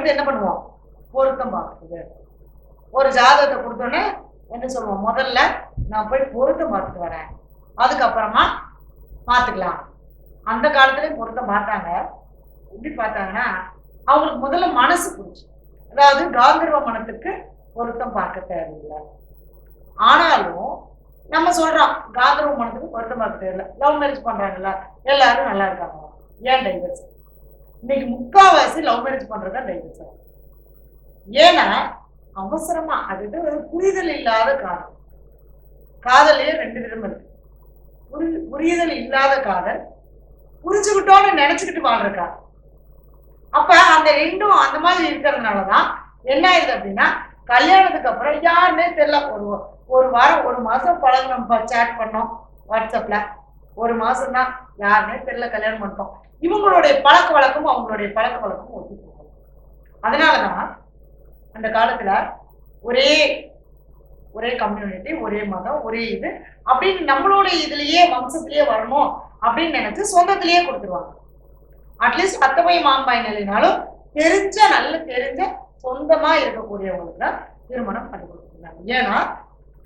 அடுத்து என்ன பண்ணுவோம்? பொருத்தம் பார்க்குறது. ஒரு ஜாதகத்தை கொடுத்தோன்னே என்ன சொல்லுவோம்? முதல்ல நான் போய் பொருத்தம் பார்த்துட்டு வரேன். அதுக்கப்புறமா பார்த்துக்கலாம். அந்த காலத்துலேயும் பொருத்தம் பார்த்தாங்க. எப்படி பார்த்தாங்கன்னா அவங்களுக்கு முதல்ல மனசு புரிச்சு அதாவது காந்தர்வ மனத்துக்கு பொருத்தம் பார்க்க தேவையில்லை. ஆனாலும் நம்ம சொல்றோம் காந்தர்வ மனத்துக்கு பொருத்தம் பார்க்க தேவையில்லை. லவ் மேரேஜ் பண்றாங்கல்ல எல்லாரும் நல்லா இருக்காங்க. ஏன் டைவர்ஸ் இன்னைக்கு முக்காவாசி லவ் மேரேஜ் பண்றதா டைவர்ஸ் ஏன்னா அவசரமா அது ஒரு புரிதல் இல்லாத காதல். காதலையே ரெண்டு விதம் இருக்கு. புரி புரிதல் இல்லாத காதல் புரிஞ்சுக்கிட்டோன்னு நினைச்சுக்கிட்டு வாழ்ற காதல். அப்ப அந்த ரெண்டும் அந்த மாதிரி இருக்கிறதுனாலதான் என்ன ஆயிடுது அப்படின்னா கல்யாணத்துக்கு அப்புறம் யாருன்னே தெரியல. ஒரு ஒரு வாரம் ஒரு மாசம் பழகினோம் சேட் பண்ணோம் வாட்ஸ்அப்ல ஒரு மாசம் தான் யாருமே தெரியல கல்யாணம் பண்ணிட்டோம். இவங்களுடைய பழக்க வழக்கமும் அவங்களுடைய பழக்க வழக்கமும் ஒத்து போகும் அதனாலதான் அந்த காலத்துல ஒரே ஒரே கம்யூனிட்டி ஒரே மதம் ஒரே இது அப்படின்னு நம்மளோட இதுலயே வம்சத்திலேயே வரணும் அப்படின்னு நினைச்சு சொந்தத்திலேயே கொடுத்துருவாங்க. அட்லீஸ்ட் அத்தமைய மாம்பாய் நிலைனாலும் தெரிஞ்ச நல்ல தெரிஞ்ச சொந்தமா இருக்கக்கூடியவங்களுக்கு தான் திருமணம் பண்ணி கொடுத்துருந்தாங்க ஏன்னா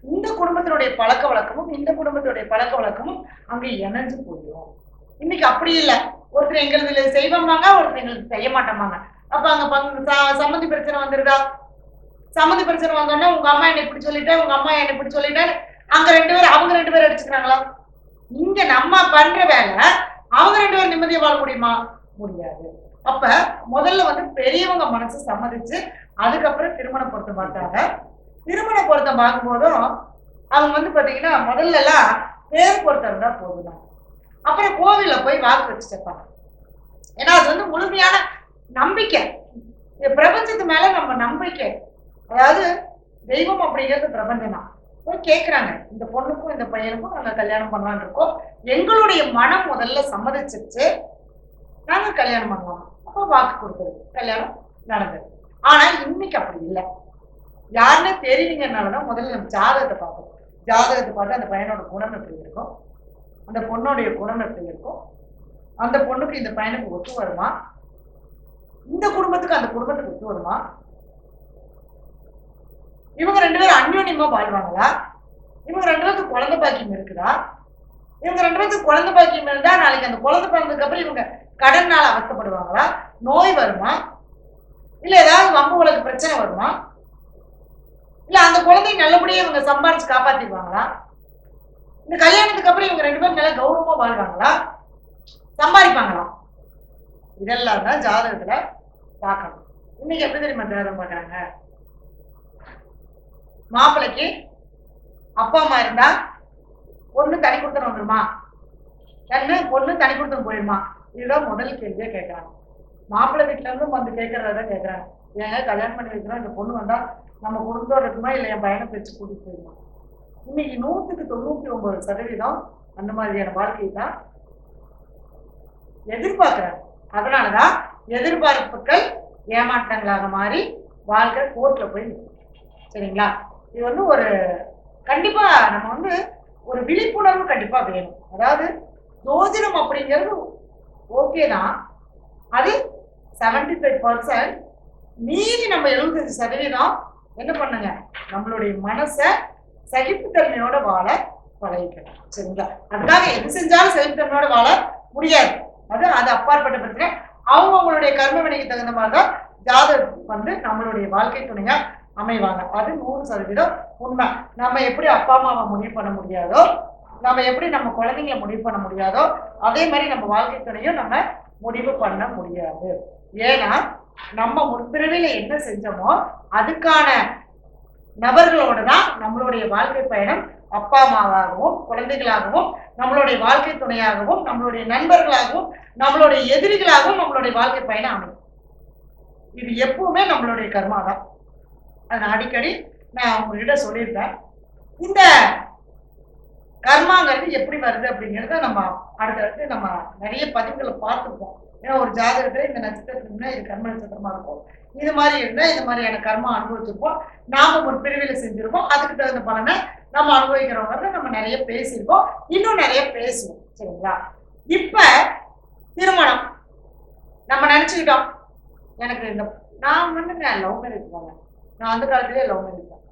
இந்த குடும்பத்தினுடைய பழக்க வழக்கமும் இந்த குடும்பத்தினுடைய பழக்க வழக்கமும் அங்கே இணைஞ்சு போயிடும். இன்னைக்கு அப்படி இல்லை. ஒருத்தர் எங்களுக்கு செய்வாங்க ஒருத்தர் எங்களுக்கு செய்ய மாட்டோமாங்க. அப்ப அங்க ச- சம்மந்தி பிரச்சனை வந்துருதா சம்மந்தி பிரச்சனை வந்தோடனே உங்க அம்மா என்னை இப்படி சொல்லிட்டேன் உங்க அம்மா என்னை இப்படி சொல்லிட்டேன் அங்க ரெண்டு பேரும் அவங்க ரெண்டு பேரும் அடிச்சுக்கிறாங்களா? இங்க நம்ம பண்ற வேலை அவங்க ரெண்டு பேரும் நிம்மதியா வாழ முடியுமா? முடியாது. அப்ப முதல்ல வந்து பெரியவங்க மனசு சம்மதிச்சு அதுக்கப்புறம் திருமண பொருத்தம் பார்த்தாங்க. திருமண பொருத்தம் பார்க்கும்போதும் அவங்க வந்து பாத்தீங்கன்னா முதல்ல எல்லாம் பேர் பொருத்தம் தான் போகுதான் அப்புறம் கோவில்ல போய் வாக்கு வச்சு சேர்ப்பாங்க. ஏன்னா அது வந்து முழுமையான நம்பிக்கை. இந்த பிரபஞ்சத்து மேல நம்ம நம்பிக்கை. அதாவது தெய்வம் அப்படிங்கிறது பிரபஞ்சம் தான். போய் கேட்குறாங்க இந்த பொண்ணுக்கும் இந்த பையனுக்கும் நாங்கள் கல்யாணம் பண்ணலான் இருக்கோம். எங்களுடைய மனம் முதல்ல சம்மதிச்சிருச்சு. நாங்கள் கல்யாணம் பண்ணலாம் அப்போ வாக்கு கொடுக்குறது கல்யாணம் நடந்தது. ஆனால் இன்னைக்கு அப்படி இல்லை. யாருன்னு தெரியுங்கனாலதான் முதல்ல நம்ம ஜாதகத்தை பார்ப்போம். ஜாதகத்தை பார்த்து அந்த பையனோட குணம் எப்படி இருக்கும்? அந்த பொண்ணுடைய குணம் எப்படி இருக்கும் அந்த பொண்ணுக்கு இந்த பையனுக்கு ஒத்து வருமா? இந்த குடும்பத்துக்கு அந்த குடும்பத்துக்கு ஒத்து வருமா? இவங்க ரெண்டு பேரும் அந்யோன்யமா வாழ்வாங்களா? இவங்க ரெண்டு பேருக்கு குழந்தை பாக்கியம் இருக்குதா? இவங்க ரெண்டு பேருக்கு குழந்தை பாக்கியம் இருந்தா நாளைக்கு அந்த குழந்தை பிறந்ததுக்கு அப்புறம் இவங்க கடன்னால அவஸ்தப்படுவாங்களா? நோய் வருமா? இல்ல ஏதாவது வம்பு உலக பிரச்சனை வருமா? இல்ல அந்த குழந்தைய நல்லபடியே இவங்க சம்பாரிச்சு காப்பாத்திடுவாங்களா? இந்த கல்யாணத்துக்கு அப்புறம் இவங்க ரெண்டு பேரும் நல்லா கௌரவமா வாழ்வாங்களா? சம்பாதிப்பாங்களா? இதெல்லாம் தான் ஜாதகத்துல பார்க்கணும். இன்னைக்கு எப்படி தெரியுமா ஜாதகம் பாக்குறாங்க மாப்பிள்ளைக்கு அப்பா அம்மா இருந்தா பொண்ணு தனி கொடுத்தனம் வந்துருமா? கண்ணு பொண்ணு தனி கொடுத்தனம் போயிருமா? இதுதான் முதல் கேள்வியே கேட்கறாங்க. மாப்பிள்ளை வீட்டுல இருந்தும் வந்து கேட்கறத கேட்கறாங்க. ஏங்க கல்யாணம் பண்ணி வைக்கிறோம். இந்த பொண்ணு வந்தா நம்ம குடும்பத்தோட இருக்குமா? இல்லை என் பையனை பிரிச்சு கூட்டிட்டு போயிருமா? இன்னைக்கு நூற்றுக்கு தொண்ணூற்றி ஒன்பது சதவீதம் அந்த மாதிரியான வாழ்க்கை தான் எதிர்பார்க்குறாங்க அதனால தான் எதிர்பார்ப்புகள் ஏமாற்றங்களாக மாறி வாழ்க்கை கோர்ட்டில் போய் சரிங்களா? இது வந்து ஒரு கண்டிப்பாக நம்ம வந்து ஒரு விழிப்புணர்வு கண்டிப்பாக வேணும். அதாவது ஜோதிடம் அப்படிங்கிறது ஓகே தான். அது செவன்டி ஃபைவ் பர்சன்ட் மீதி நம்ம எழுபத்தஞ்சு சதவீதம் என்ன பண்ணுங்க? நம்மளுடைய மனசை சகிப்புத்தன்மையோட வாழ பழகிக்கணும். சரிங்களா? அதுக்காக எது செஞ்சாலும் சகிப்புத்தன்மையோட வாழ முடியாது. அது அது அப்பாற்பட்ட பிரச்சனை. அவங்கவுங்களுடைய கர்ம வினைக்கு தகுந்த மாதிரி தான் ஜாதகம் வந்து நம்மளுடைய வாழ்க்கை துணையா அமைவாங்க. அது நூறு சதவீதம் உண்மை. நம்ம எப்படி அப்பா அம்மாவை முடிவு பண்ண முடியாதோ நம்ம எப்படி நம்ம குழந்தைங்களை முடிவு பண்ண முடியாதோ அதே மாதிரி நம்ம வாழ்க்கை துணையும் நம்ம முடிவு பண்ண முடியாது. ஏன்னா நம்ம முற்பிறவில என்ன செஞ்சோமோ அதுக்கான நபர்களோடு தான் நம்மளுடைய வாழ்க்கை பயணம் அப்பா அம்மாவாகவும் குழந்தைகளாகவும் நம்மளுடைய வாழ்க்கை துணையாகவும் நம்மளுடைய நண்பர்களாகவும் நம்மளுடைய எதிரிகளாகவும் நம்மளுடைய வாழ்க்கை பயணம் அமையும். இது எப்பவுமே நம்மளுடைய கர்மா தான் அதை அடிக்கடி நான் உங்ககிட்ட சொல்லியிருப்பேன் இந்த கர்மாங்கிறது எப்படி வருது அப்படிங்கிறத நம்ம அடுத்தடுத்து நம்ம நிறைய பதிவுகளை பார்த்துருப்போம். ஏன்னா ஒரு ஜாதகத்துல இந்த நட்சத்திரத்துக்குன்னா இது கர்ம நட்சத்திரமா இருக்கும். இது மாதிரி இருந்தா இந்த மாதிரியான கர்மா அனுபவிச்சிருப்போம். நாம ஒரு பிரிவில செஞ்சிருப்போம் அதுக்கு தகுந்த பலனை நம்ம அனுபவிக்கிறவங்க நம்ம நிறைய பேசியிருக்கோம். இன்னும் நிறைய பேசுவோம். சரிங்களா? இப்ப திருமணம். நம்ம நினைச்சுக்கிட்டோம். எனக்கு இந்த நான் வந்துங்க லவ் மேரேஜ் போனேன் நான் அந்த காலத்திலே லவ் மேரேஜ் தான்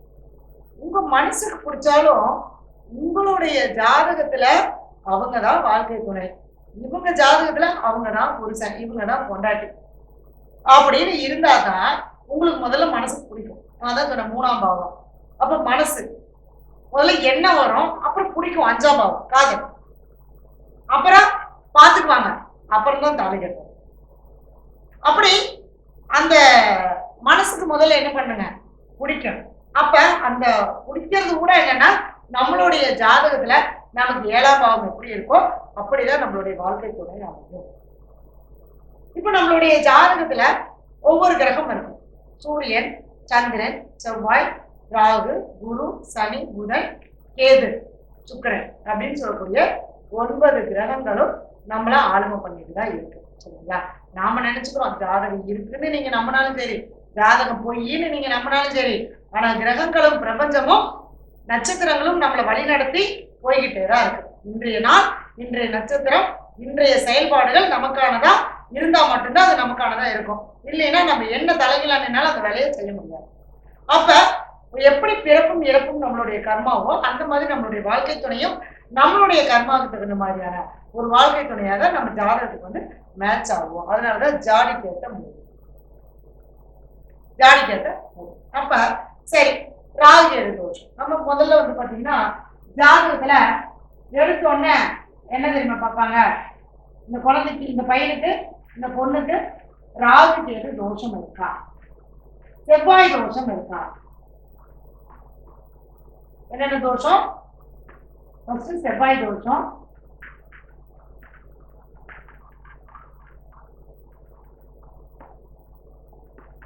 உங்க மனசுக்கு பிடிச்சாலும் உங்களுடைய ஜாதகத்துல அவங்க தான் வாழ்க்கை துணை. இவங்க ஜாதகத்துல அவங்க தான் புருஷன் இவங்க தான் கொண்டாட்டி அப்படின்னு இருந்தாதான் உங்களுக்கு முதல்ல மனசுக்கு பிடிக்கும். நான் தான் சொன்னேன் மூணாம் பாவம். அப்ப மனசு. முதல்ல என்ன வரும்? அப்புறம் பிடிக்கும் அஞ்சாம் பாவம் காதல். அப்புறம் பார்த்துக்குவாங்க அப்புறம் தான் தாலி கட்டும் அப்படி அந்த மனசுக்கு முதல்ல என்ன பண்ணுங்க? பிடிக்கும் அப்ப அந்த பிடிக்கிறது கூட என்னன்னா நம்மளுடைய ஜாதகத்துல நமக்கு ஏழாம் பாவம் எப்படி இருக்கோ அப்படிதான் நம்மளுடைய வாழ்க்கை துணை அமையும். இப்ப நம்மளுடைய ஜாதகத்துல ஒவ்வொரு கிரகம் இருக்கும். சூரியன் சந்திரன் செவ்வாய் ராகு குரு சனி புதன் கேது சுக்கரன் அப்படின்னு சொல்லக்கூடிய ஒன்பது கிரகங்களும் நம்மள ஆளுமை பண்ணிட்டு தான் இருக்கு. சரிங்களா? நாம நினைச்சுக்கிறோம் ஜாதகம் இருக்குன்னு நீங்க நம்பினாலும் சரி ஜாதகம் பொய்ன்னு நீங்க நம்பினாலும் சரி ஆனா கிரகங்களும் பிரபஞ்சமும் நட்சத்திரங்களும் நம்மளை வழிநடத்தி போய்கிட்டே தான் இருக்கு இன்றைய நாள் இன்றைய நட்சத்திரம் இன்றைய செயல்பாடுகள் நமக்கானதா இருந்தா மட்டும்தான் அது நமக்கானதா இருக்கும். இல்லைன்னா நம்ம என்ன தலைகளானாலும் அந்த வேலையை செய்ய முடியாது. அப்ப எப்படி பிறப்பும் இறப்பும் நம்மளுடைய கர்மாவோ அந்த மாதிரி நம்மளுடைய வாழ்க்கை துணையும் நம்மளுடைய கர்மாவுக்கு தகுந்த மாதிரியான ஒரு வாழ்க்கை துணையாக நம்ம ஜாதகத்துக்கு வந்து மேட்ச் ஆகும் அதனாலதான் ஜாடி கேட்ட முடியும். ஜாடி கேட்ட அப்ப சரி ராகு எழுதோஷம் நம்ம முதல்ல வந்து பாத்தீங்கன்னா ஜாதகத்துல எடுத்தோடனே என்ன தெரியுமா பார்ப்பாங்க? இந்த குழந்தைக்கு இந்த பையனுக்கு இந்த பொண்ணுக்கு ராகு கேது தோஷம் இருக்கா? செவ்வாய் தோஷம் இருக்கா? என்னென்ன தோஷம்? ஃபர்ஸ்ட் செவ்வாய் தோஷம்.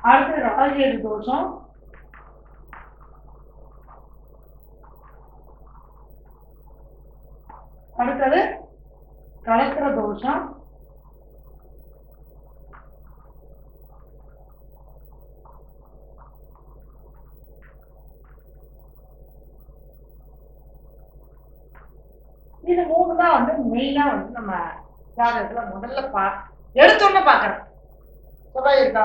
அடுத்து ராஜேது தோஷம்? அடுத்தது கலத்திர தோஷம். இது மூணு தான் வந்து மெயினா வந்து நம்ம ஜாதகத்துல முதல்ல பா எடுத்தோன்னே பாக்குறோம் செவ்வாய் இருக்கா?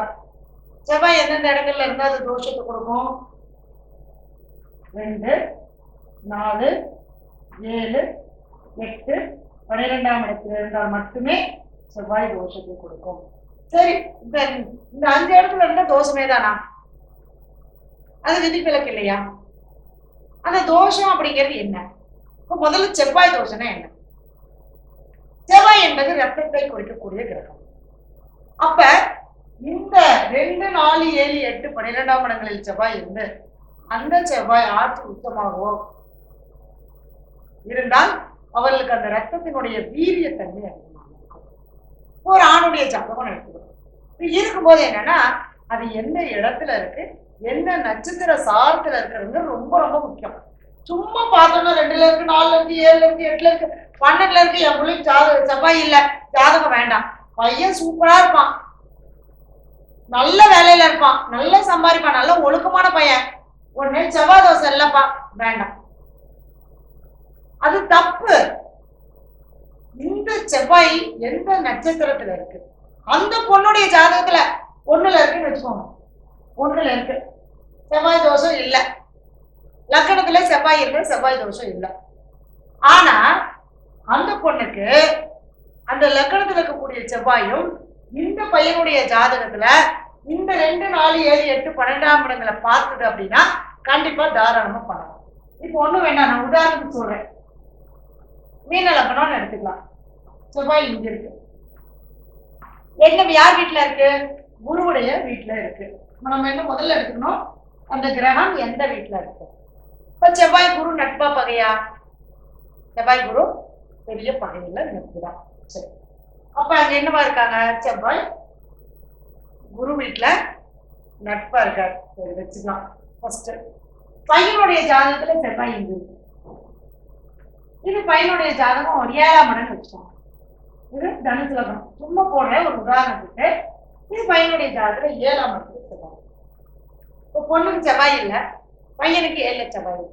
செவ்வாய் எந்தெந்த இடங்கள்ல இருந்தா அது தோஷத்தை கொடுக்கும்? ரெண்டு நாலு ஏழு எட்டு பன்னிரெண்டாம் இடத்துல இருந்தால் மட்டுமே செவ்வாய் தோஷத்தை கொடுக்கும். சரி இந்த இந்த அஞ்சு இடத்துல இருந்தா தோஷமே தானா அது விதிவிலக்கு இல்லையா? அந்த தோஷம் அப்படிங்கிறது என்ன? இப்ப முதல்ல செவ்வாய் தோஷம்னா என்ன? செவ்வாய் என்பது ரத்தத்தை குறிக்கக்கூடிய கிரகம். அப்ப இந்த ரெண்டு நாலு ஏழு எட்டு பன்னிரெண்டாம் இடங்களில் செவ்வாய் இருந்து அந்த செவ்வாய் ஆற்று உத்தமாகவோ இருந்தால் அவர்களுக்கு அந்த ரத்தத்தினுடைய வீரியத்தன்மை அதிகமாக இருக்கும். ஒரு ஆணுடைய ஜாதகம் எடுத்துக்கணும் இருக்கும்போது என்னன்னா அது எந்த இடத்துல இருக்கு எந்த நட்சத்திர சாரத்துல இருக்கிறது ரொம்ப ரொம்ப முக்கியம். சும்மா பார்த்தோம்னா ரெண்டுல இருக்கு நாலுல இருக்கு ஏழுல இருக்கு எட்டுல இருக்கு பன்னெண்டுல இருக்கு என் பிள்ளைக்கு ஜாதகம் செவ்வாய் இல்ல ஜாதகம் வேண்டாம். பையன் சூப்பரா இருப்பான். நல்ல வேலையில இருப்பான். நல்ல சம்பாதிப்பான். நல்ல ஒழுக்கமான பையன். உடனே செவ்வாய் தோசை இல்லப்பா. வேண்டாம். அது தப்பு. இந்த செவ்வாய் எந்த நட்சத்திரத்துல இருக்கு? அந்த பொண்ணுடைய ஜாதகத்துல ஒண்ணுல இருக்குன்னு வச்சுக்கோங்க. ஒண்ணுல இருக்கு. செவ்வாய் தோஷம் இல்லை. லக்கணத்துல செவ்வாய் இருக்கு செவ்வாய் தோஷம் இல்லை. ஆனா அந்த பொண்ணுக்கு அந்த லக்கணத்துல இருக்கக்கூடிய செவ்வாயும் இந்த பையனுடைய ஜாதகத்துல இந்த ரெண்டு நாலு ஏழு எட்டு பன்னெண்டாம் இடங்களை பார்த்தது அப்படின்னா கண்டிப்பா தாராளமா பண்ணலாம் இப்போ ஒன்றும் வேண்டாம் நான் உதாரணத்துக்கு சொல்றேன். மீன எடுத்துக்கலாம். செவ்வாய் இங்க இருக்கு. என்ன யார் வீட்டுல இருக்கு? குருவுடைய வீட்டுல இருக்கு. நம்ம என்ன முதல்ல எடுத்துக்கணும் அந்த கிரகம் எந்த வீட்டுல இருக்கு? இப்ப செவ்வாய் குரு நட்பா பகையா? செவ்வாய் குரு பெரிய பகையில நட்புதான் சரி. அப்ப அங்க என்னவா இருக்காங்க? செவ்வாய் குரு வீட்டுல நட்பா இருக்காரு. வச்சுக்கலாம். ஃபர்ஸ்ட் பையனுடைய ஜாதகத்துல செவ்வாய் இங்க இருக்கு. இது பையனுடைய ஜாதகம் ஒரு ஏழாம் இடம்னு வச்சுக்கோங்க. இது தனுசு லக்னம் சும்மா போடுற ஒரு உதாரணத்துக்கு இது பையனுடைய ஜாதகம் ஏழாம் இடத்துல செவ்வாய் இப்போ பொண்ணுக்கு செவ்வாய் இல்லை பையனுக்கு ஏழு செவ்வாய்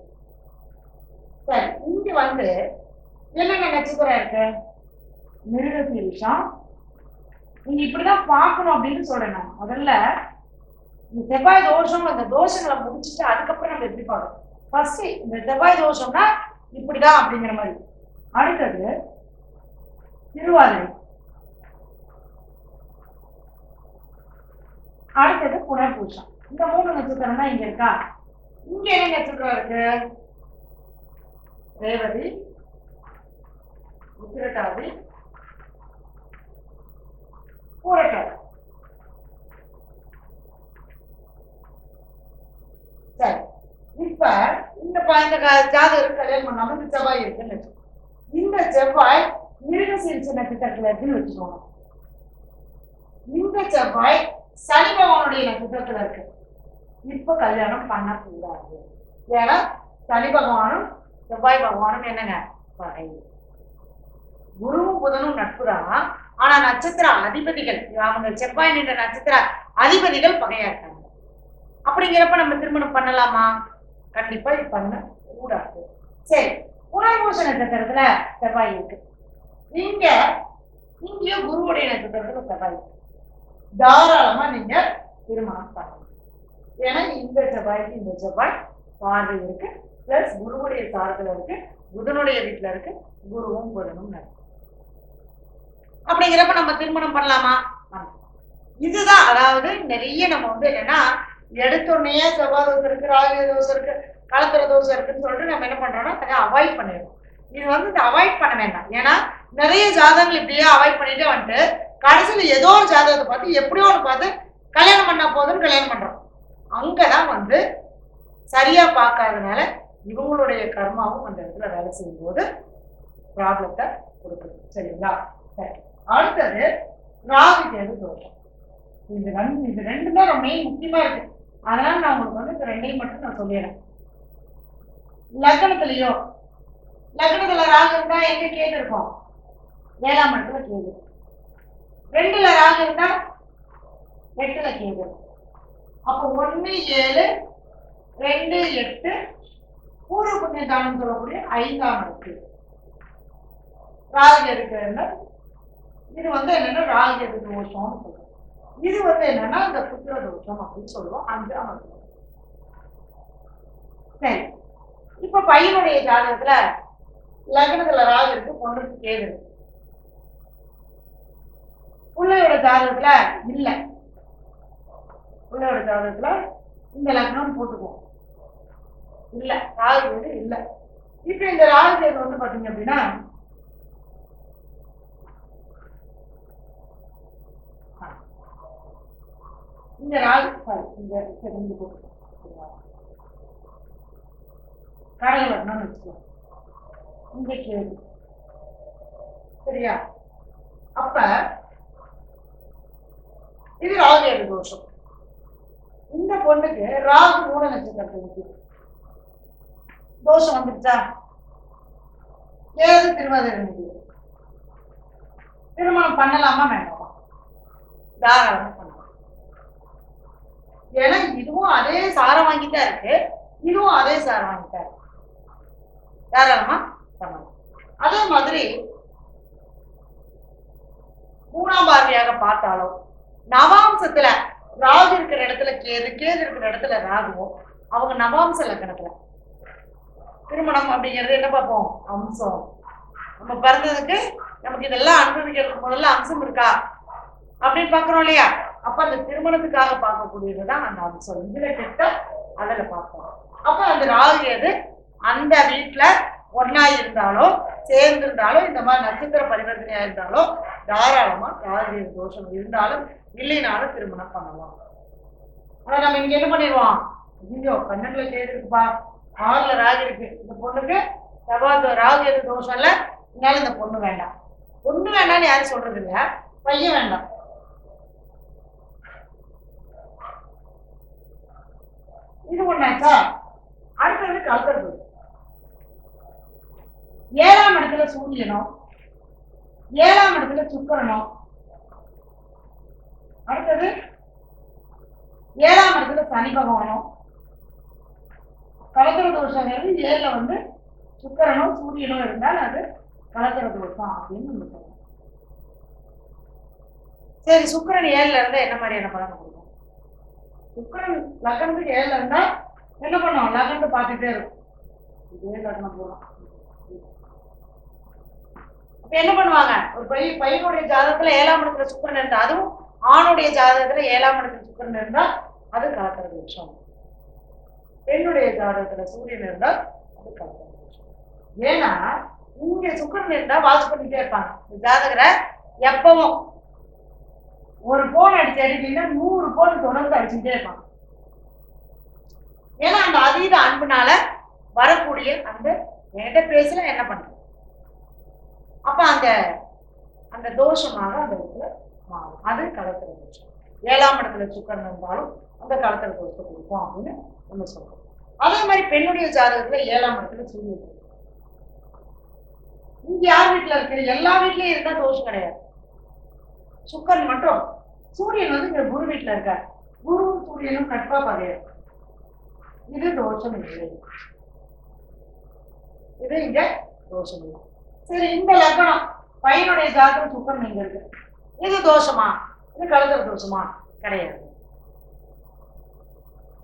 சரி இங்க வந்து என்னென்ன நட்சத்திரம் இருக்கு? மிருகசீரிஷம் நீங்க இப்படிதான் பார்க்கணும் அப்படின்னு சொல்றேன் நான். முதல்ல இந்த செவ்வாய் தோஷம் அந்த தோஷங்களை முடிச்சுட்டு அதுக்கப்புறம் நம்ம எப்படி பார்க்கணும்? ஃபர்ஸ்ட் இந்த செவ்வாய் தோஷம்னா இப்படிதான் அப்படிங்கிற மாதிரி. அடுத்தது திருவாதிரை. அடுத்தது புனர்பூசம் இந்த மூணு நட்சத்திரம் தான் இங்க இருக்கா? இங்க என்ன நட்சத்திரம் இருக்கு? ரேவதி உத்திரட்டாதி பூரட்டாதி. சரி. இப்ப இந்த ப- இந்த க- ஜாதகருக்கு கல்யாணம் பண்ணாம இந்த செவ்வாய் இருக்குன்னு இந்த செவ்வாய் மிருகசீரிச நட்சத்திரத்துல இருக்குன்னு வச்சுக்கோங்க. இந்த செவ்வாய் சனி பகவானுடைய நட்சத்திரத்துல இருக்கு. இப்ப கல்யாணம் பண்ணக்கூடாது. ஏன்னா சனி பகவானும் செவ்வாய் பகவானும் என்னங்க? பகை குருவும் புதனும் நட்பு தான். ஆனா நட்சத்திர அதிபதிகள் அவங்க செவ்வாய் நின்ற நட்சத்திர அதிபதிகள் பகையா இருக்காங்க. அப்படிங்கிறப்ப நம்ம திருமணம் பண்ணலாமா? கண்டிப்பா இது பண்ண கூடாது. சரி புனர்பூச நட்சத்திரத்துல செவ்வாய் இருக்கு. இங்க இங்கேயும் குருவுடைய நட்சத்திரத்துல செவ்வாய் இருக்கு. தாராளமா நீங்க திருமணம் பண்ணலாம். ஏன்னா இந்த செவ்வாய்க்கு இந்த செவ்வாய் பார்வை இருக்கு. பிளஸ் குருவுடைய சாரத்துல இருக்கு. புதனுடைய வீட்டுல இருக்கு. குருவும் புதனும் நடக்கும் அப்படிங்கிறப்ப நம்ம திருமணம் பண்ணலாமா. இதுதான் அதாவது நிறைய நம்ம வந்து என்னன்னா எடுத்தோடனே செவ்வாய் தோசை இருக்கு ராகு தோசை இருக்கு கலத்திர தோசை இருக்குன்னு சொல்லிட்டு நம்ம என்ன பண்றோம்னா அதை அவாய்ட் பண்ணிடுறோம். இது வந்து இந்த அவாய்ட் பண்ண வேண்டாம். ஏன்னா நிறைய ஜாதகங்கள் இப்படியே அவாய்ட் பண்ணிட்டு வந்துட்டு கடைசியில் ஏதோ ஒரு ஜாதகத்தை பார்த்து எப்படியோ ஒன்று பார்த்து கல்யாணம் பண்ணா போதும்னு கல்யாணம் பண்றோம். அங்கதான் வந்து சரியா பார்க்காதனால இவங்களுடைய கர்மாவும் அந்த இடத்துல வேலை செய்யும்போது ப்ராப்ளத்தை கொடுக்குது சரிங்களா? சரி. அடுத்தது ராகு கேது தோஷம். இது ரெண்டு இது ரெண்டு தான் ரொம்ப மெயின் முக்கியமா இருக்கு. அதனால நான் உங்களுக்கு வந்து இந்த ரெண்டையும் மட்டும் நான் சொல்லிடுறேன். லக்னத்திலயோ லக்னத்துல ராகு இருந்தா எங்க கேது இருக்கும் ஏழாம் இடத்துல கேது. ரெண்டுல ராகு இருந்தா எட்டுல கேது. அப்போ ஒன்று ஏழு ரெண்டு எட்டு பூர்வ புண்ணிய தானம் சொல்லக்கூடிய ஐந்தாம் இருக்கு ராகு இருக்கிற இது வந்து என்னன்னா ராகு எதுக்கு ஓஷம்னு சொல்லுவோம் இது வந்து என்னன்னா அந்த புத்திர தோஷம் அப்படின்னு சொல்லுவோம். அஞ்சாம் இருக்கு சரி. இப்ப பையனுடைய ஜாதகத்துல லக்னத்துல ராகு இருக்கு பொண்ணுக்கு கேது இருக்கு. பிள்ளையோட ஜாதகத்துல இல்ல. பிள்ளையோட ஜாதகத்துல இந்த லக்னம் போட்டுக்குவோம். இல்ல. ராகு கேது இல்ல. இப்ப இந்த ராகு கேது வந்து பாத்தீங்க அப்படின்னா இந்த ராகு இந்த சரி, இங்க வரணும்னு கடக லக்னம்னு கேள்வி. சரியா? அப்ப இது ராகு தோஷம். இந்த பொண்ணுக்கு ராகு மூல நட்சத்திரத்தை இருக்கு தோஷம் வந்துருச்சா ஏது திருவாதிரை முடியும் திருமணம் பண்ணலாமா வேண்டாமா? தாராளமாக பண்ணலாம். ஏன்னா இதுவும் அதே சாரம் வாங்கிட்டா இருக்கு. இதுவும் அதே சாரம் வாங்கிட்டா இருக்கு. தாராளமா பண்ணலாம். அதே மாதிரி மூணாம் பார்வையாக பார்த்தாலும் நவாம்சத்துல ராகு இருக்கிற இடத்துல கேது கேது இருக்கிற இடத்துல ராகுவும் அவங்க நவாம்ச லக்கணத்துல. திருமணம் அப்படிங்கிறது என்ன பார்ப்போம்? அம்சம். நம்ம பிறந்ததுக்கு நமக்கு இதெல்லாம் அனுபவிக்கிறதுக்கு முதல்ல அம்சம் இருக்கா? அப்படின்னு பார்க்குறோம் இல்லையா? அப்ப அந்த திருமணத்துக்காக பார்க்கக்கூடியதுதான் அந்த அம்சம் இதுல கிட்ட அதுல பார்ப்போம். அப்ப அந்த ராகு எது? அந்த வீட்டுல ஒன்னா இருந்தாலும் சேர்ந்து இருந்தாலும் இந்த மாதிரி நட்சத்திர பரிவர்த்தனையா இருந்தாலும் தாராளமா ராகு தோஷம் இருந்தாலும் இல்லைனாலும் திருமணம் பண்ணலாம். ஆனா நம்ம இங்க என்ன பண்ணிடுவோம்? ஐயோ பன்னெண்டுல கேது இருக்குப்பா. ஆறுல ராகு இருக்கு. இந்த பொண்ணுக்கு செவ்வாய் ராகு எது தோஷம் இல்ல? இதனால இந்த பொண்ணு வேண்டாம். பொண்ணு வேண்டாம்னு யாரும் சொல்றது இல்ல பையன் வேண்டாம். இது ஒண்ணாச்சா? அடுத்தது கலக்கிறது ஏழாம் இடத்துல சூரியனும் ஏழாம் இடத்துல சுக்கரனும் அடுத்தது ஏழாம் இடத்துல சனி பகவானும் கலத்திர தோஷங்கிறது ஏழுல வந்து சுக்கரனும் சூரியனும் இருந்தால் அது கலத்திர தோஷம் அப்படின்னு நம்ம சொல்லலாம் சரி சுக்கரன் ஏழுல இருந்தா என்ன மாதிரியான பலன் கொடுக்கும்? சுக்கரன் லக்னத்துக்கு ஏழுல இருந்தா என்ன பண்ணுவோம் லக்னத்தை பார்த்துட்டே இருக்கும். இதே லக்னம் போகலாம் இப்ப என்ன பண்ணுவாங்க? ஒரு பையன் பையனுடைய ஜாதகத்துல ஏழாம் இடத்துல சுக்கரன் இருந்தா அதுவும் ஆணுடைய ஜாதகத்துல ஏழாம் இடத்துல சுக்கரன் இருந்தா அது கலக்கிற தோஷம் பெண்ணுடைய ஜாதகத்துல சூரியன் இருந்தா அது கலக்கிற ஏன்னா இங்க சுக்கரன் இருந்தா வாட்ச் பண்ணிட்டே இருப்பாங்க. இந்த ஜாதகரை எப்பவும் ஒரு போன் அடிச்சு அடிக்கலைன்னா நூறு போன் தொடர்ந்து அடிச்சுட்டே இருப்பாங்க. ஏன்னா அந்த அதீத அன்புனால வரக்கூடிய அந்த என்கிட்ட பேசல என்ன பண்றது? அப்ப அந்த அந்த தோஷமாக அந்த இடத்துல மாறும். அது கலத்திர தோஷம் ஏழாம் இடத்துல சுக்கரன் இருந்தாலும் அந்த கலத்திர தோஷத்தை கொடுக்கும் அப்படின்னு நம்ம சொல்றோம். அதே மாதிரி பெண்ணுடைய ஜாதகத்துல ஏழாம் இடத்துல சூரியன் இங்க யார் வீட்டுல இருக்கு எல்லா வீட்லயும் இருந்தா தோஷம் கிடையாது. சுக்கரன் மட்டும். சூரியன் வந்து இங்க குரு வீட்டுல இருக்கார். குருவும் சூரியனும் நட்பா பகையும் இது தோஷம் இல்லை. இது இங்க தோஷம் இல்லை. சரி இந்த லக்னம் பையனுடைய ஜாதகம் சுக்கரன் இங்க இருக்கு. இது தோஷமா? இது கலந்தர தோஷமா? கிடையாது.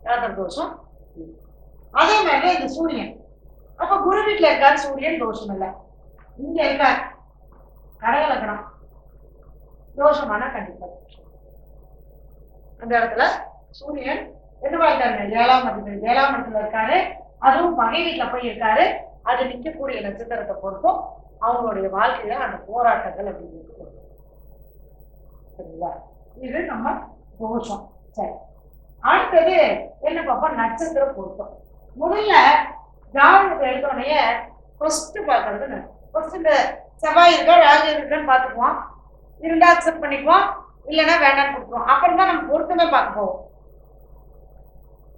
கலந்தர தோஷம் அதே மாதிரி இந்த சூரியன். அப்ப குரு வீட்டுல இருக்காரு சூரியன் தோஷம் இல்லை. இங்க இருக்கார். கடக லக்னம். தோஷமான கண்டிப்பா. அந்த இடத்துல சூரியன் எதுவாயிட்டாரு ஏழாம் இடத்துல ஏழாம் இடத்துல இருக்காரு. அதுவும் பகை வீட்டுல போய் இருக்காரு அது நிற்கக்கூடிய நட்சத்திரத்தை பொறுத்தும் அவங்களுடைய வாழ்க்கையில அந்த போராட்டங்கள் அப்படின்னு சரிங்களா? இது நம்ம தோஷம். சரி. அடுத்தது என்ன பார்ப்போம்? நட்சத்திரம் பொருத்தம். முதல்ல ஜாதகத்தை எடுத்தோடனே ஃபர்ஸ்ட் பார்க்கறது ஃபர்ஸ்ட் இந்த செவ்வாய் இருக்கா ராஜ இருக்கான்னு பார்த்துக்குவோம். இருந்தா அக்செப்ட் பண்ணிக்குவோம். இல்லைன்னா வேண்டாம்னு கொடுத்துருவோம். அப்புறம் தான் நம்ம பொருத்தமே பார்க்க போவோம்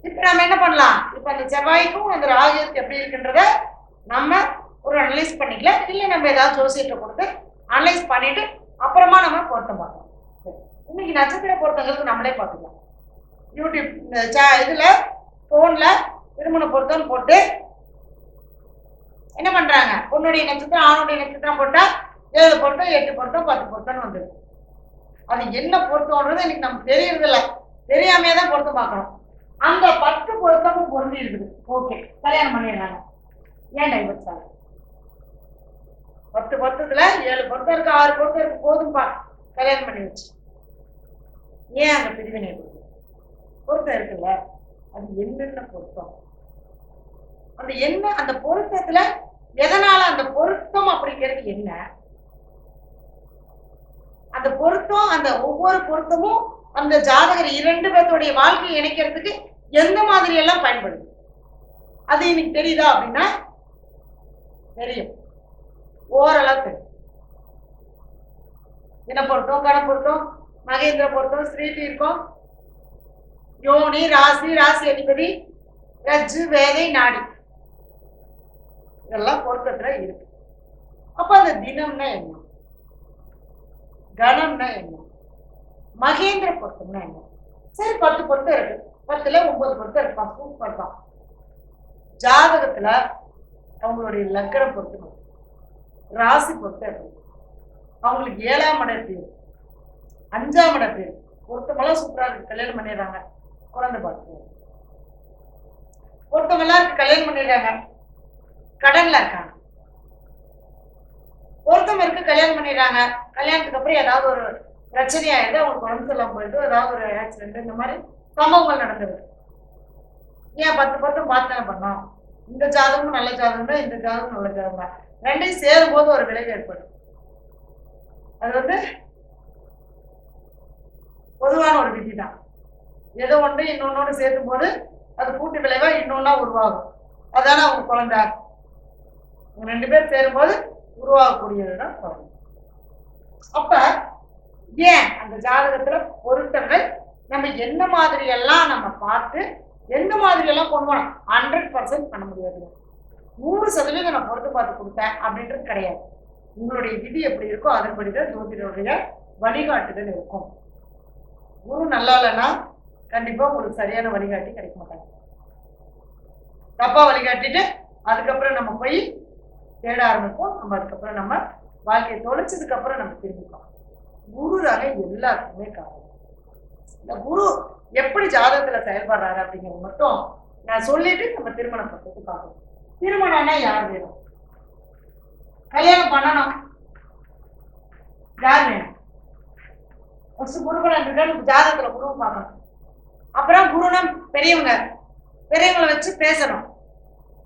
இப்போ நம்ம என்ன பண்ணலாம்? இப்போ அந்த செவ்வாய்க்கும் அந்த ராகுக்கு எப்படி இருக்குன்றத நம்ம ஒரு அனலைஸ் பண்ணிக்கலாம் இல்லை நம்ம ஏதாவது ஜோசியத்தை கொடுத்து அனலைஸ் பண்ணிட்டு அப்புறமா நம்ம பொருத்தம் பார்க்கலாம் சரி. இன்னைக்கு நட்சத்திர பொருத்தங்களுக்கு நம்மளே பார்த்துக்கலாம். யூடியூப் இந்த ஃபோனில் திருமண பொருத்தம் போட்டு என்ன பண்ணுறாங்க பொண்ணுடைய நட்சத்திரம் ஆணுடைய நட்சத்திரம் போட்டால் ஏழு பொருத்தம் எட்டு பொருத்தம் பத்து பொருத்தம்னு வந்துடும் அது என்ன பொருத்தம்ன்றது எனக்கு நமக்கு தெரியறதில்ல. தெரியாமே தான் பொருத்தம் பார்க்கணும். அந்த பத்து பொருத்தமும் பொருந்தி இருக்குது ஓகே கல்யாணம் பண்ணிடுறாங்க. ஏன் டைவர்ஸ் ஆகுது? பத்து பொருத்தத்துல ஏழு பொருத்தம் இருக்கு ஆறு பொருத்தம் இருக்கு போதும்பா. கல்யாணம் பண்ணி வச்சு. ஏன் அந்த பிரிவினை பொருத்தம் இருக்குல்ல. அது என்னென்ன பொருத்தம்? அந்த என்ன அந்த பொருத்தத்துல எதனால அந்த பொருத்தம் அப்படிங்கிறது என்ன? அந்த பொருத்தம் அந்த ஒவ்வொரு பொருத்தமும் அந்த ஜாதகர் இரண்டு பேர்த்தோடைய வாழ்க்கையை இணைக்கிறதுக்கு எந்த மாதிரி எல்லாம் பயன்படுது? அது எனக்கு தெரியுதா அப்படின்னா தெரியும். ஓரளவு தெரியும் என்ன பொருத்தம்? கட பொருத்தம்? மகேந்திர பொருத்தம்? ஸ்ரீ யோனி ராசி ராசி அதிபதி ரஜ்ஜு வேதை நாடி. இதெல்லாம் பொருத்தத்துல இருக்கு. அப்ப அந்த தினம்னா என்ன? கணம்னா என்ன? மகேந்திர பொருத்தம்னா என்ன? சரி பத்து பொருத்தம் இருக்கு. பத்துல ஒன்பது பொருத்தம் இருப்பான் சூப்பர் தான் ஜாதகத்துல அவங்களுடைய லக்கணம் பொருத்தம் ராசி பொருத்தம் இருக்கு. அவங்களுக்கு ஏழாம் இடம் பேர் அஞ்சாம் இடம் பேர் ஒருத்தவங்களாம் பொருத்தமெல்லாம் சூப்பரா இருக்கு. கல்யாணம் பண்ணிடுறாங்க. குழந்தை பார்த்து. பொருத்தமெல்லாம் இருக்கு. கல்யாணம் பண்ணிடுறாங்க. கடன்ல இருக்காங்க. ஒருத்தவருக்கு கல்யாணம் பண்ணிடுறாங்க. கல்யாணத்துக்கு அப்புறம் ஏதாவது ஒரு பிரச்சனையாயிடுது அவங்க குழந்தை சொல்லாம போயிட்டு ஏதாவது ஒரு ஆக்சிடென்ட் இந்த மாதிரி சம்பவங்கள் நடந்தது. ஏன் பத்து பத்து பார்த்து பண்ணோம் இந்த ஜாதகமும் நல்ல ஜாதகம் தான் இந்த ஜாதகம் நல்ல ஜாதகம் தான் ரெண்டையும் சேரும் போது ஒரு விளைவு ஏற்படும். அது வந்து பொதுவான ஒரு விதி தான் ஏதோ ஒன்று இன்னொன்னோட சேர்க்கும் போது அது கூட்டு விளைவா இன்னொன்னா உருவாகும். அதான அவங்க குழந்தை? ரெண்டு பேர் சேரும்போது உருவாகக்கூடியதுதான் குழந்தை அப்ப ஏன் அந்த ஜாதகத்துல பொருத்தங்கள்? நம்ம என்ன மாதிரி எல்லாம் நம்ம பார்த்து எந்த மாதிரி எல்லாம் கொண்டு போனோம் ஹண்ட்ரட் பர்சன்ட் பண்ண முடியாது. நூறு சதவீதம் நான் பொறுத்து பார்த்து கொடுத்தேன் அப்படின்றது கிடையாது. உங்களுடைய விதி எப்படி இருக்கோ அதன்படி தான் ஜோதிடருடைய வழிகாட்டுதல் இருக்கும். குரு நல்லா இல்லைன்னா கண்டிப்பா உங்களுக்கு சரியான வழிகாட்டி கிடைக்க மாட்டாங்க. தப்பா வழிகாட்டிட்டு அதுக்கப்புறம் நம்ம போய் தேட ஆரம்பிப்போம். நம்ம அதுக்கப்புறம் நம்ம வாழ்க்கையை தொலைச்சதுக்கு அப்புறம் நம்ம திரும்பிப்போம். குரு தானே எல்லாத்துக்குமே காரணம். இந்த குரு எப்படி ஜாதகத்துல செயல்படுறாரு அப்படிங்கிறது மட்டும் நான் சொல்லிட்டு நம்ம திருமணம் பத்தி பார்க்கணும் திருமணம்னா யார் வேணும்? கல்யாணம் பண்ணணும். யார் வேணும்? ஃபர்ஸ்ட் குருகுலம் இருக்குன்னு ஜாதகத்துல குரு பார்க்கணும். அப்புறம் குருனா பெரியவங்க. பெரியவங்களை வச்சு பேசணும்.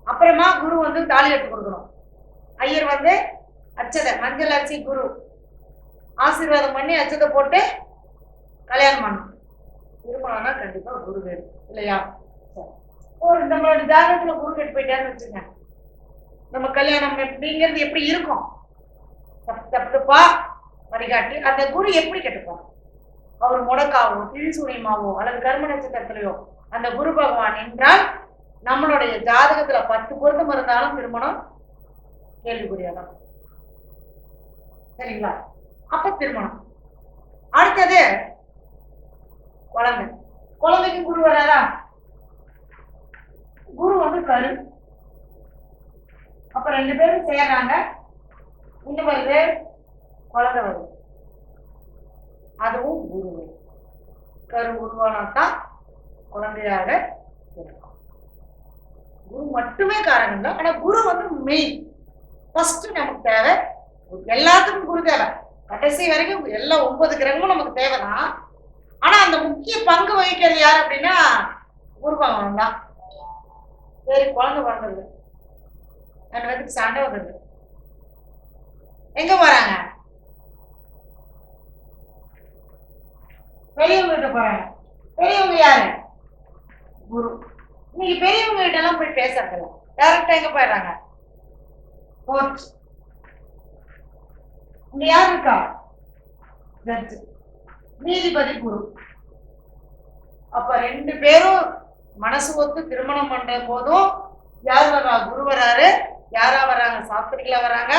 அப்புறமா குரு வந்து தாலி கட்டு கொடுக்கணும். ஐயர் வந்து அச்சதை மஞ்சள் அரிசி குரு. ஆசீர்வாதம் பண்ணி அச்சதை போட்டு கல்யாணம் பண்ணணும். திருமணம்னா கண்டிப்பா குரு வேணும் இல்லையா? சரி. ஒரு நம்மளோட ஜாதகத்துல குரு கெட்டு போயிட்டான்னு வச்சுங்க நம்ம கல்யாணம் எப்படிங்கிறது எப்படி இருக்கும்? தப்பு தப்பு தப்பா வழிகாட்டி அந்த குரு எப்படி கெட்டுப்பான் அவர் முடக்காவோ திரிசூனியமாவோ அல்லது கர்ம நட்சத்திரத்திலையோ அந்த குரு பகவான் என்றால் நம்மளுடைய ஜாதகத்துல பத்து பொருத்தம் இருந்தாலும் திருமணம் கேள்விக்குறியாதான். சரிங்களா? அப்ப திருமணம். அடுத்தது குழந்தை. குழந்தைக்கு குரு வராதா குரு வந்து கரு அப்ப ரெண்டு பேரும் சேர்றாங்க. இன்னும் பேர் குழந்தை வருது. அதுவும் குரு கரு உருவானாத்தான் குழந்தையாக இருக்கும். குரு மட்டுமே காரணம் தான் ஆனா குரு வந்து மெயின் ஃபர்ஸ்ட் நமக்கு தேவை. எல்லாத்துக்கும் குரு தேவை. கடைசி வரைக்கும் எல்லா ஒன்பது கிரகமும் நமக்கு தேவைதான். ஆனா அந்த முக்கிய பங்கு வகிக்கிறது யார் அப்படின்னா குரு பகவான் தான். சரி குழந்தை பிறந்தது ரெண்டு பேருக்கு சண்டை வந்தது எங்க போறாங்க? பெரியவங்க கிட்ட போறாங்க. பெரியவங்க யாரு? குரு. இன்னைக்கு பெரியவங்க கிட்ட எல்லாம் போய் பேசுறதில்ல. டேரக்டா எங்க போயிடுறாங்க? What? இங்க யார் இருக்கா ஜட்ஜ் நீதிபதி குரு. அப்ப ரெண்டு பேரும் மனசு ஒத்து திருமணம் பண்ற போதும். யார் வர்றா? குரு வராரு யாரா வராங்க சாஸ்திரிகளா வராங்க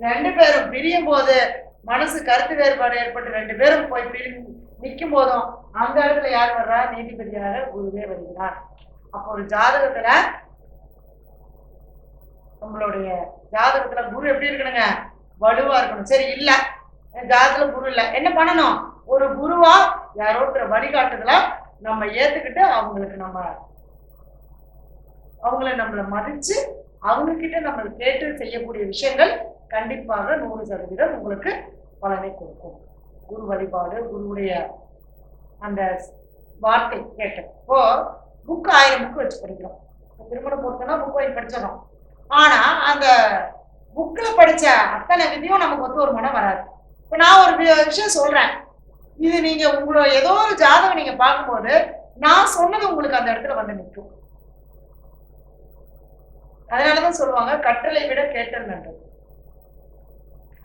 ரெண்டு பேரும் பிரியும் போது மனசு கருத்து வேறுபாடு ஏற்பட்டு ரெண்டு பேரும் போய் பிரி நிற்கும் போதும். அந்த இடத்துல யார் வர்றா? நீதிபதியாக குருவே வருகிறார். அப்போ ஒரு ஜாதகத்துல உங்களுடைய ஜாதகத்துல குரு எப்படி இருக்கணுங்க? வலுவா இருக்கணும். சரி இல்ல. ஜாதகத்துல குரு இல்ல. என்ன பண்ணணும்? ஒரு குருவா யாரோ ஒருத்தர் வழிகாட்டுதல நம்ம ஏத்துக்கிட்டு அவங்களுக்கு நம்ம அவங்கள நம்மள மதிச்சு அவங்க கிட்ட நம்ம கேட்டு செய்யக்கூடிய விஷயங்கள் கண்டிப்பாக நூறு சதவீதம் உங்களுக்கு பலனை கொடுக்கும். குரு வழிபாடு குருவுடைய அந்த வார்த்தை கேட்டோம் இப்போ புக் ஆயிரம் புக் வச்சு படிக்கிறோம் திருமணம் பொறுத்தனா புக் வாங்கி படிச்சிடணும். ஆனா அந்த புக்ல படிச்ச அத்தனை விதியும் நமக்கு ஒத்து ஒரு மனம் வராது. இப்போ நான் ஒரு விஷயம் சொல்றேன். இது நீங்க உங்களோட ஏதோ ஒரு ஜாதகம் நீங்க பார்க்கும்போது நான் சொன்னது உங்களுக்கு அந்த இடத்துல வந்து நிற்கும். அதனாலதான் சொல்லுவாங்க கட்டளை விட கேட்டல் நன்றது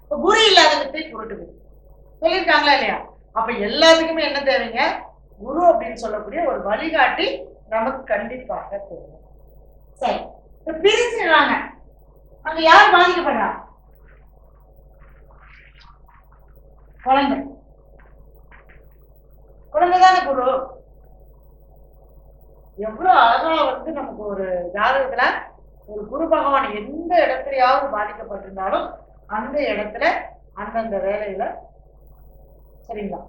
இப்போ குரு இல்லாத வித்தை புரட்டுது. சொல்லியிருக்காங்களா இல்லையா? அப்ப எல்லாத்துக்குமே என்ன தேவைங்க? குரு அப்படின்னு சொல்லக்கூடிய ஒரு வழிகாட்டி நமக்கு கண்டிப்பாக தேவை. சரி. பிரிஞ்சிடுறாங்க அங்க யார் பாதிக்கப்படுறா? குழந்தை. குழந்தைதானே குரு. எவ்வளவு அழகா வந்து நமக்கு ஒரு ஜாதகத்துல ஒரு குரு பகவான் எந்த இடத்துலயாவது பாதிக்கப்பட்டிருந்தாலும் அந்த இடத்துல அந்தந்த வேலையில சரிங்களா?